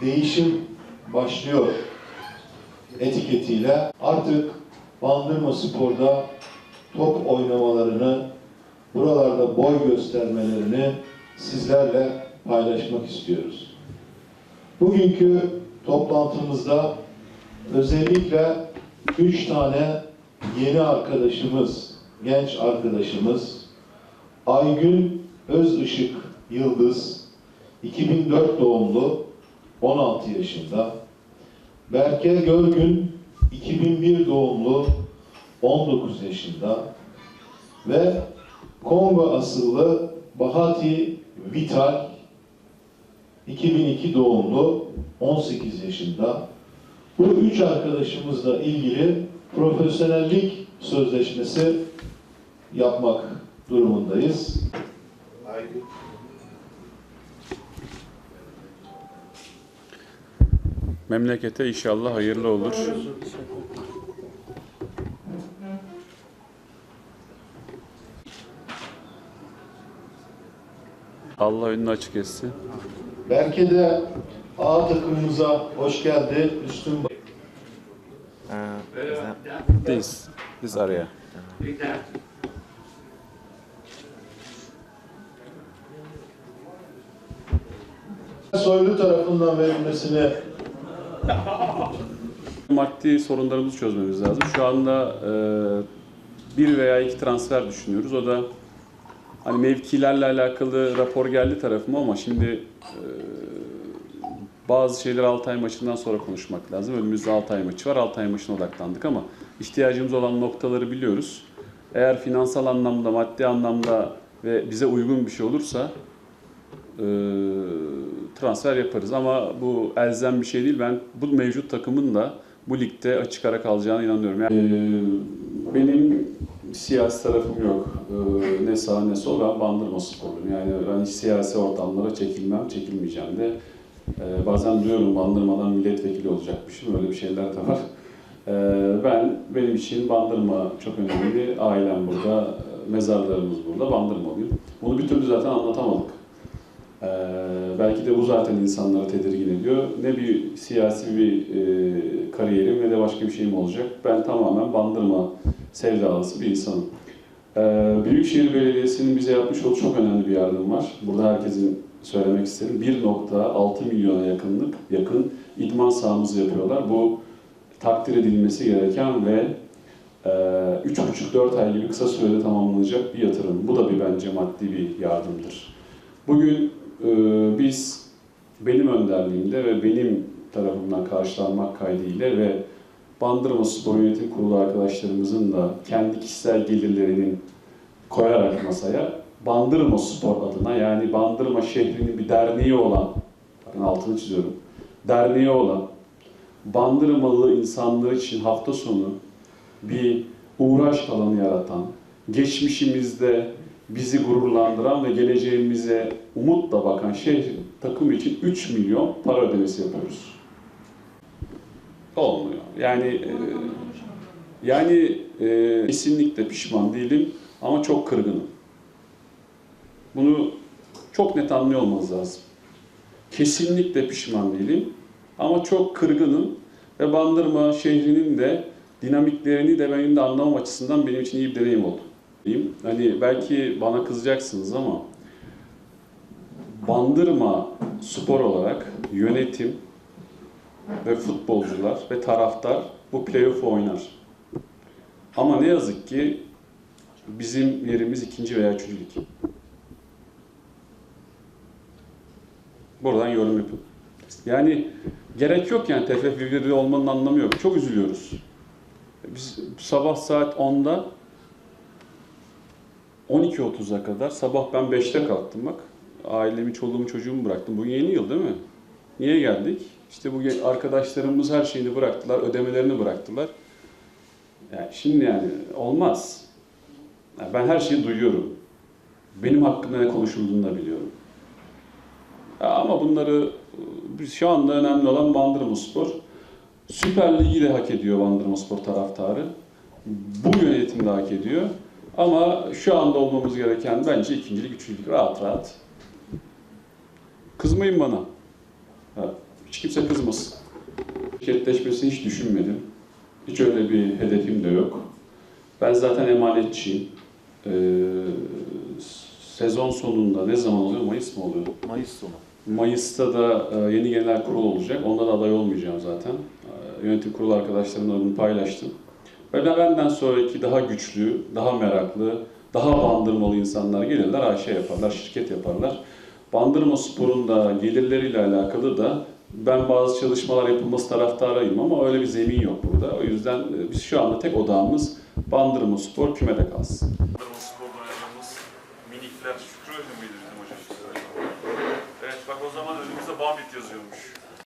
değişim başlıyor etiketiyle artık Bandırma Spor'da top oynamalarını, buralarda boy göstermelerini sizlerle paylaşmak istiyoruz. Bugünkü toplantımızda özellikle üç tane yeni arkadaşımız, genç arkadaşımız Aygün Özışık Yıldız, 2004 doğumlu, 16 yaşında. Berke Görgün, 2001 doğumlu, 19 yaşında. Ve Kongo asıllı Bahati Vital, 2002 doğumlu, 18 yaşında. Bu üç arkadaşımızla ilgili profesyonellik sözleşmesi yapmak durumundayız. Memlekete inşallah hayırlı olur. Allah önünü açık etsin. Berke de A takımımıza hoş geldi. Üstün This, this area. Soylu tarafından verilmesini Maddi sorunlarımızı çözmemiz lazım. Şu anda e, bir veya iki transfer düşünüyoruz. O da hani mevkilerle alakalı rapor geldi tarafıma ama şimdi e, bazı şeyler Altay maçından sonra konuşmak lazım. Önümüzde Altay maçı var. Altay maçına odaklandık ama ihtiyacımız olan noktaları biliyoruz. Eğer finansal anlamda, maddi anlamda ve bize uygun bir şey olursa e, transfer yaparız ama bu elzem bir şey değil. Ben bu mevcut takımın da bu ligde açık ara kalacağına inanıyorum. Yani, e, benim siyasi tarafım yok. E, ne sağ ne sol. Ben Bandırma sporluyum. Yani ben hiç siyasi ortamlara çekilmem, çekilmeyeceğim de. E, bazen duyuyorum Bandırma'dan milletvekili olacakmışım. Öyle bir şeyler de var. E, ben, benim için Bandırma çok önemli. Ailem burada, e, mezarlarımız burada. Bandırmalıyım. Bunu bir türlü zaten anlatamadık. Ee, belki de bu zaten insanları tedirgin ediyor. Ne bir siyasi bir e, kariyerim ne de başka bir şeyim olacak. Ben tamamen bandırma sevdalısı bir insanım. Ee, Büyükşehir Belediyesi'nin bize yapmış olduğu çok önemli bir yardım var. Burada herkesin söylemek isterim. 1.6 milyona yakınlık yakın idman sahamızı yapıyorlar. Bu takdir edilmesi gereken ve e, 3,5-4 ay gibi kısa sürede tamamlanacak bir yatırım. Bu da bir bence maddi bir yardımdır. Bugün e, biz benim önderliğimde ve benim tarafımdan karşılanmak kaydıyla ve Bandırma Spor Yönetim Kurulu arkadaşlarımızın da kendi kişisel gelirlerinin koyarak masaya Bandırma Spor adına yani Bandırma şehrinin bir derneği olan, bakın altını çiziyorum, derneği olan Bandırmalı insanlar için hafta sonu bir uğraş alanı yaratan, geçmişimizde bizi gururlandıran ve geleceğimize umutla bakan şehrin takım için 3 milyon para ödemesi yapıyoruz. Olmuyor. Yani e, yani e, kesinlikle pişman değilim ama çok kırgınım. Bunu çok net anlıyor olmanız lazım. Kesinlikle pişman değilim ama çok kırgınım ve Bandırma şehrinin de dinamiklerini de benim de anlamam açısından benim için iyi bir deneyim oldu diyeyim. Hani belki bana kızacaksınız ama Bandırma spor olarak yönetim ve futbolcular ve taraftar bu playoff'u oynar. Ama ne yazık ki bizim yerimiz ikinci veya üçüncü lig. Buradan yorum yapın. Yani gerek yok yani TFF olmanın anlamı yok. Çok üzülüyoruz. Biz sabah saat 10'da 12.30'a kadar sabah ben 5'te kalktım bak. Ailemi, çoluğumu, çocuğumu bıraktım. Bu yeni yıl değil mi? Niye geldik? İşte bu arkadaşlarımız her şeyini bıraktılar, ödemelerini bıraktılar. Yani şimdi yani olmaz. Yani ben her şeyi duyuyorum. Benim hakkımda ne konuşulduğunu da biliyorum. Ya Ama bunları biz şu anda önemli olan Bandırma Spor. Süper Ligi de hak ediyor Bandırma Spor taraftarı. Bu yönetim de hak ediyor. Ama şu anda olmamız gereken bence ikincilik, üçüncülük rahat rahat Kızmayın bana. Ha, hiç kimse kızmasın. Şirketleşmesini hiç düşünmedim. Hiç öyle bir hedefim de yok. Ben zaten emanetçiyim. Ee, sezon sonunda ne zaman oluyor? Mayıs mı oluyor? Mayıs sonu. Mayıs'ta da e, yeni genel kurul olacak. Onda da aday olmayacağım zaten. E, Yönetim kurulu arkadaşlarımla bunu paylaştım. Öyle benden sonraki daha güçlü, daha meraklı, daha bandırmalı insanlar gelirler, Ayşe yaparlar, şirket yaparlar. Bandırma sporun da gelirleriyle alakalı da ben bazı çalışmalar yapılması taraftarıyım ama öyle bir zemin yok burada. O yüzden e, biz şu anda tek odağımız Bandırma Spor kümede kalsın. Bandırma Spor'da oynadığımız minikler Şükrü Ödüm miydi bizim hocam? Evet bak o zaman önümüzde Bambit yazıyormuş.